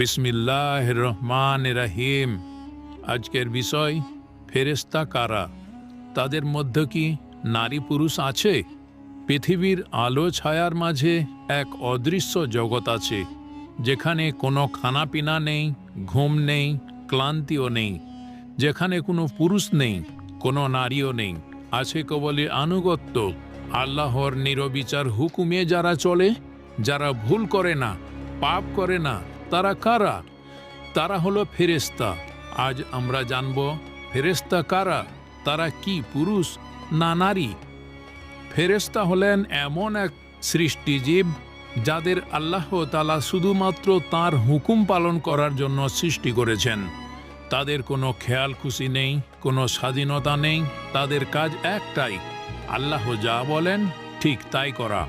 বিসমিল্লাহ রহমান রাহিম আজকের বিষয় ফেরেস্তা কারা? তাদের মধ্যে কি নারী পুরুষ আছে? পৃথিবীর আলো ছায়ার মাঝে এক অদৃশ্য জগৎ আছে, যেখানে কোনো খানাপিনা নেই, ঘুম নেই, ক্লান্তিও নেই, যেখানে কোনো পুরুষ নেই, কোনো নারীও নেই, আছে কেবলই আনুগত্য, আল্লাহর নিরবিচার হুকুমে যারা চলে, যারা ভুল করে না, পাপ করে না তারা কারা? তারা হলো ফেরেস্তা আজ আমরা জানব ফেরেস্তা কারা? তারা কি পুরুষ না নারী? ফেরেস্তা হলেন এমন এক সৃষ্টিজীব, যাদের আল্লাহ তালা শুধুমাত্র তার হুকুম পালন করার জন্য সৃষ্টি করেছেন। তাদের কোনো খেয়াল খুশি নেই, কোনো স্বাধীনতা নেই, তাদের কাজ একটাই, আল্লাহ যা বলেন ঠিক তাই করা।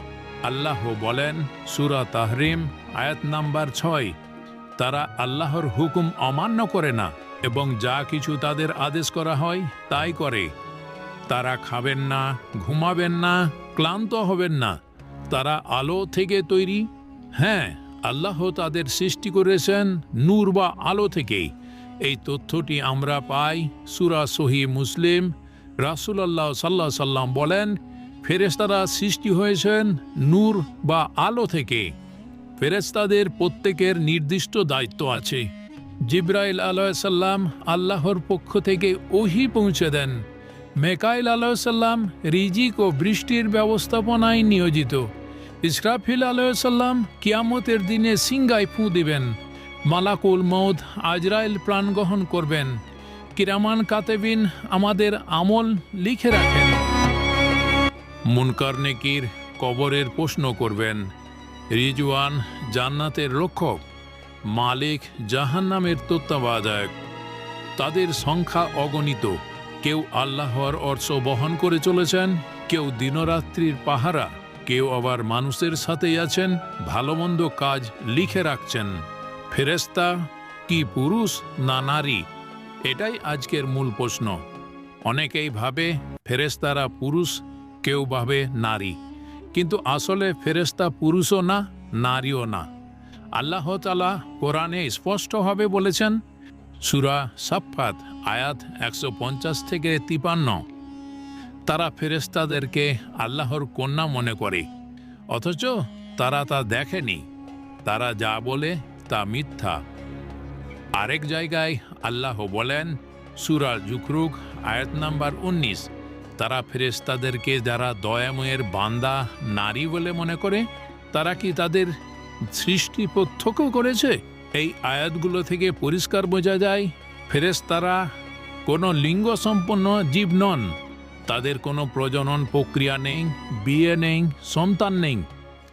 আল্লাহ বলেন, সুরা তাহরিম, আয়াত নাম্বার ছয় তারা আল্লাহর হুকুম অমান্য করে না এবং যা কিছু তাদের আদেশ করা হয় তাই করে। তারা খাবেন না, ঘুমাবেন না, ক্লান্ত হবেন না। তারা আলো থেকে তৈরি। হ্যাঁ আল্লাহ তাদের সৃষ্টি করেছেন নূর বা আলো থেকেই। এই তথ্যটি আমরা পাই সুরা সহি মুসলিম। রাসুলাল্লাহ সাল্লাহ সাল্লাম বলেন ফেরেস্তারা সৃষ্টি হয়েছেন নূর বা আলো থেকে। ফেরেস্তাদের প্রত্যেকের নির্দিষ্ট দায়িত্ব আছে। জিব্রাইল আলাইসাল্লাম আল্লাহর পক্ষ থেকে ওহি পৌঁছে দেন। মেকাইল আলাইসাল্লাম রিজিক ও বৃষ্টির ব্যবস্থাপনায় নিয়োজিত। ইসরাফিল আলাইসাল্লাম কিয়ামতের দিনে সিঙ্গায় ফুঁ দিবেন। মালাকুল মৌদ আজরাইল প্রাণ গ্রহণ করবেন। কিরামান কাতেবিন আমাদের আমল লিখে রাখেন। মুনকার নেকির কবরের প্রশ্ন করবেন। রিজওয়ান জান্নাতের রক্ষক, মালিক জাহান্নামের তত্ত্বাবধায়ক। তাদের সংখ্যা অগণিত। কেউ আল্লাহর অর্থ বহন করে চলেছেন, কেউ দিনরাত্রির পাহারা, কেউ আবার মানুষের সাথেই আছেন ভালো মন্দ কাজ লিখে রাখছেন। ফেরেস্তা কি পুরুষ না নারী? এটাই আজকের মূল প্রশ্ন। অনেকেই ভাবে ফেরেস্তারা পুরুষ, কেউ ভাবে নারী। কিন্তু আসলে ফেরেস্তা পুরুষও না, নারীও না। আল্লাহ তালা কোরআনে স্পষ্টভাবে বলেছেন, সুরা সাফাত আয়াত একশো পঞ্চাশ থেকে তিপান্ন। তারা ফেরেস্তাদেরকে আল্লাহর কন্যা মনে করে, অথচ তারা তা দেখেনি। তারা যা বলে তা মিথ্যা। আরেক জায়গায় আল্লাহ বলেন, সুরা জুকরুক আয়াত নাম্বার উনিশ তারা ফেরেস্তাদেরকে যারা দয়াময়ের বান্দা, নারী বলে মনে করে, তারা কি তাদের সৃষ্টি প্রত্যক্ষ করেছে? এই আয়াতগুলো থেকে পরিষ্কার বোঝা যায় ফেরেস্তারা কোনো লিঙ্গ সম্পন্ন জীব নন। তাদের কোনো প্রজনন প্রক্রিয়া নেই, বিয়ে নেই, সন্তান নেই।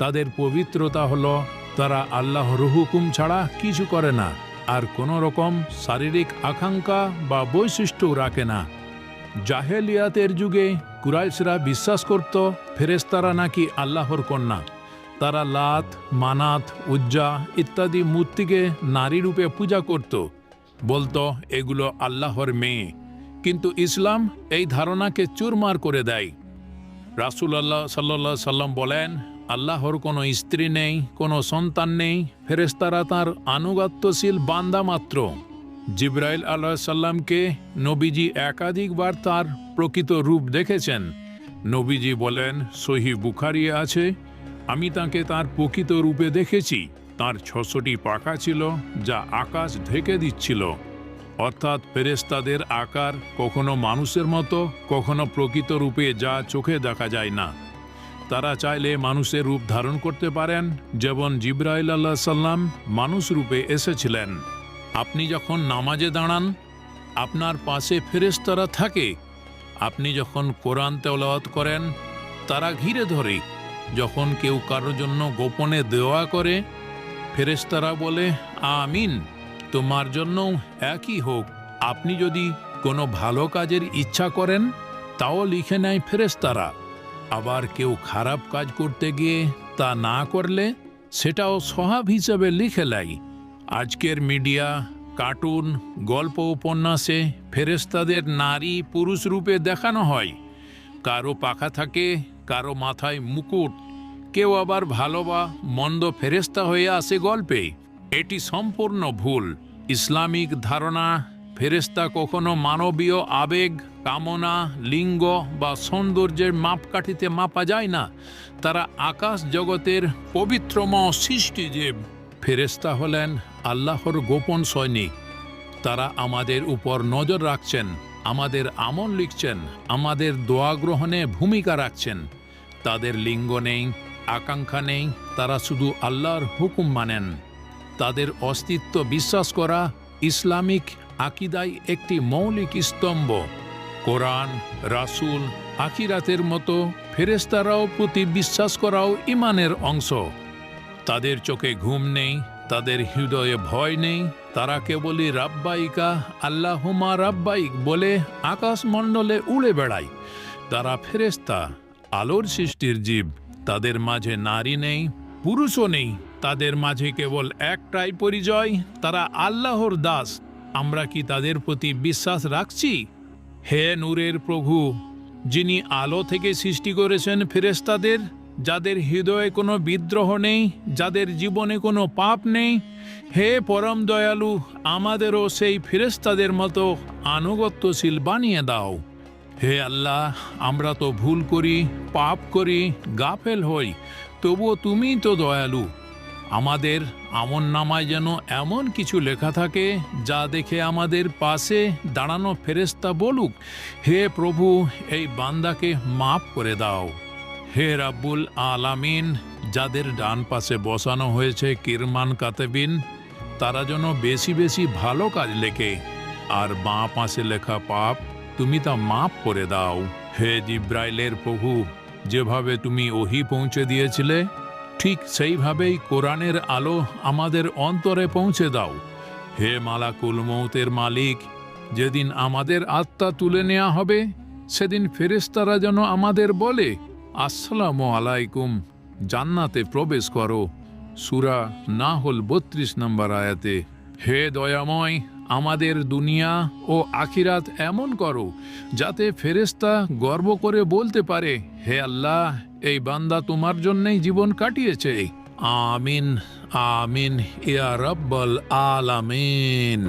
তাদের পবিত্রতা হলো, তারা আল্লাহর হুকুম ছাড়া কিছু করে না, আর কোনো রকম শারীরিক আকাঙ্ক্ষা বা বৈশিষ্ট্য রাখে না। জাহেলিয়াতের যুগে কুরাইশরা বিশ্বাস করত ফেরেস্তারা নাকি আল্লাহর কন্যা। তারা লাত, মানাত, উজ্জা ইত্যাদি মূর্তিকে নারী রূপে পূজা করত। বলতো, এগুলো আল্লাহর মেয়ে। কিন্তু ইসলাম এই ধারণাকে চুরমার করে দেয়। রাসুল আল্লাহ সাল্লাহ সাল্লাম বলেন, আল্লাহর কোনো স্ত্রী নেই, কোনো সন্তান নেই ফেরেস্তারা তার আনুগত্যশীল বান্দা মাত্র। জিব্রাইল আল্লাহ সাল্লামকে নবীজি একাধিকবার তার প্রকৃত রূপ দেখেছেন। নবীজি বলেন সহি বুখারি আছে, আমি তাকে তার প্রকৃত রূপে দেখেছি। তার ছশোটি পাখা ছিল, যা আকাশ ঢেকে দিচ্ছিল। অর্থাৎ ফেরেস্তাদের আকার কখনো মানুষের মতো, কখনো প্রকৃত রূপে যা চোখে দেখা যায় না। তারা চাইলে মানুষের রূপ ধারণ করতে পারেন, যেমন জিব্রাইল আল্লাহ সাল্লাম মানুষ রূপে এসেছিলেন। আপনি যখন নামাজে দাঁড়ান, আপনার পাশে ফেরেস্তারা থাকে। আপনি যখন কোরআন তেলাওয়াত করেন, তারা ঘিরে ধরে। যখন কেউ কারোর জন্য গোপনে দেওয়া করে ফেরেস্তারা বলে, আমিন, তোমার জন্য একই হোক। আপনি যদি কোনো ভালো কাজের ইচ্ছা করেন, তাও লিখে নেয় ফেরেস্তারা আবার কেউ খারাপ কাজ করতে গিয়ে তা না করলে, সেটাও স্বভাব হিসেবে লিখে লাই আজকের মিডিয়া কার্টুন, গল্প উপন্যাসে ফেরেস্তাদের নারী পুরুষ রূপে দেখানো হয়। কারও পাখা থাকে, কারও মাথায় মুকুট। কেউ আবার ভালো বা মন্দ ফেরেস্তা হয়ে আসে গল্পে। এটি সম্পূর্ণ ভুল। ইসলামিক ধারণা ফেরেস্তা কখনো মানবীয় আবেগ, কামনা, লিঙ্গ বা সৌন্দর্যের মাপকাঠিতে মাপা যায় না। তারা আকাশ জগতের পবিত্রম সৃষ্টিজীব ফেরেস্তা হলেন আল্লাহর গোপন সৈনিক। তারা আমাদের উপর নজর রাখছেন, আমাদের আমল লিখছেন, আমাদের দোয়া গ্রহণে ভূমিকা রাখছেন। তাদের লিঙ্গ নেই, আকাঙ্ক্ষা নেই, তারা শুধু আল্লাহর হুকুম মানেন। তাদের অস্তিত্ব বিশ্বাস করা ইসলামিক আকিদায় একটি মৌলিক স্তম্ভ। কোরআন, রাসূল আকিরাতের মতো ফেরেস্তারাও প্রতি বিশ্বাস করাও ইমানের অংশ। তাদের চোখে ঘুম নেই তাদের হৃদয়ে ভয় নেই, তারা কেবলই রাব্বাইকা, আল্লাহুমা রাব্বাইক বলে আকাশমণ্ডলে উড়ে বেড়ায়। তারা ফেরেস্তা আলোর সৃষ্টির জীব, তাদের মাঝে নারী নেই, পুরুষও নেই, তাদের মাঝে কেবল একটাই পরিচয়, তারা আল্লাহর দাস। আমরা কি তাদের প্রতি বিশ্বাস রাখছি? হে নূরের প্রভু, যিনি আলো থেকে সৃষ্টি করেছেন ফেরেস্তাদের যাদের হৃদয়ে কোনো বিদ্রোহ নেই, যাদের জীবনে কোনো পাপ নেই, হে পরম দয়ালু, আমাদেরও সেই ফেরেস্তাদের মতো আনুগত্যশীল বানিয়ে দাও। হে আল্লাহ, আমরা তো ভুল করি, পাপ করি, গাফেল হই, তবুও তুমিই তো দয়ালু। আমাদের আমন নামায় যেন এমন কিছু লেখা থাকে, যা দেখে আমাদের পাশে দাঁড়ানো ফেরেস্তা বলুক, হে প্রভু, এই বান্দাকে মাফ করে দাও। হে রাব্বুল আলামিন, যাদের ডান পাশে বসানো হয়েছে কিরমান কাতেবিন, তারা যেন বেশি বেশি ভালো কাজ লেখে, আর বাঁ পাশে লেখা পাপ তুমি তা মাফ করে দাও। হে জিব্রাইলের প্রভু, যেভাবে তুমি ওহি পৌঁছে দিয়েছিলে, ঠিক সেইভাবেই কোরআনের আলো আমাদের অন্তরে পৌঁছে দাও। হে মালাকুল মৌতের মালিক, যেদিন আমাদের আত্মা তুলে নেওয়া হবে, সেদিন ফেরেস্তারা যেন আমাদের বলে আসসালামু আলাইকুম। জান্নাতে প্রবেশ করো। সুরা না হল বত্রিশ নম্বর আয়াতে, হে দয়াময়, আমাদের দুনিয়া ও আখিরাত এমন করো, যাতে ফেরেস্তা গর্ব করে বলতে পারে, হে আল্লাহ, এই বান্দা তোমার জন্যই জীবন কাটিয়েছে। আমিন আমিন, ইয়া রব্বল আলামিন